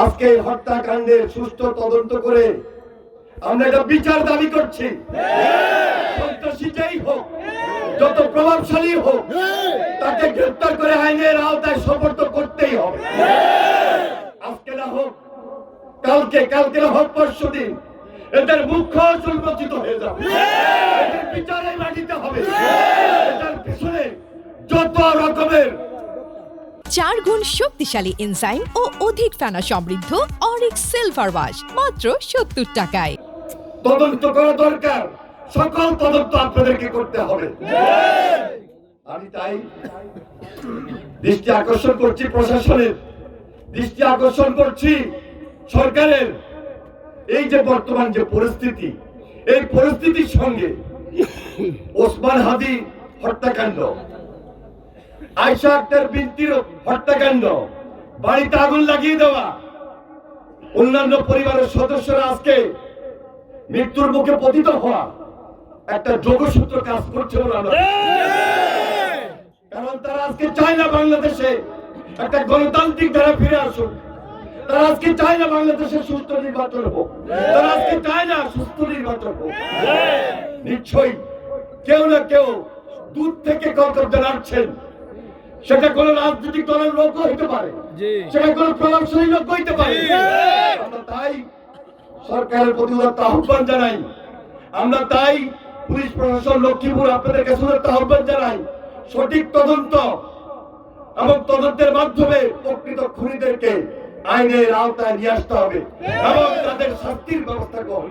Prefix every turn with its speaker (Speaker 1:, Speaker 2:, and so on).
Speaker 1: আজকে হত্যাকাণ্ডের সুষ্ঠু তদন্ত করে আমরা এটা বিচার দাবি করছি। যত প্রভাবশালী হোক, তাকে গ্রেফতার করে আইনের আওতায় সমর্থ করতেই হবে। আজকে না হোক, কালকে কালকে না হোক পরশু দিন এদের মুখ্য উন্মোচিত হয়ে যাবে। বিচারে মাটিতে হবে।
Speaker 2: চার গুণ শক্তিশালী এনজাইম ও অধিক ফেনা সমৃদ্ধ অরিক সিলভার ওয়াশ মাত্র সত্তর টাকায়।
Speaker 1: তদন্ত করা দরকার। সকল তদন্ত আপনাদেরকে করতে হবে। আমি তাই দৃষ্টি আকর্ষণ করছি প্রশাসনের। দৃষ্টি আকর্ষণ করছি সরকারের। এই যে বর্তমান যে পরিস্থিতি, এই পরিস্থিতির সঙ্গে ওসমান হাদি হত্যাকাণ্ড আয়সা আক্তার বিনতির হত্যাকাণ্ড। বাড়িতে আগুন লাগিয়ে দেওয়া। অন্যান্য পরিবারের সদস্যরা আজকে মৃত্যুর মুখে পতিত হওয়া একটা যোগসূত্র কাজ করছে কারণ তারা আজকে চায় না বাংলাদেশে একটা গণতান্ত্রিক ধারা ফিরে আসুক। তারা আজকে চায় না বাংলাদেশে সুস্থ নির্বাচন হোক। তারা আজকে চায় না সুস্থ নির্বাচন হোক। নিশ্চয়ই কেউ না কেউ দূর থেকে কর্তব্য জানাচ্ছেন সেটা কোন রাজনৈতিক দলের লোক হইতে পারে। সেটা কোন প্রভাবশালী লোক হইতে পারে। তাই সরকারের প্রতি আহ্বান জানাই। আমরা তাই পুলিশ প্রশাসন লক্ষ্মীপুর আপনাদের কাছে আহ্বান জানাই। সঠিক তদন্ত এবং তদন্তের মাধ্যমে প্রকৃত খুনিদেরকে আইনের আওতায় নিয়ে আসতে হবে এবং তাদের শাস্তির ব্যবস্থা করবে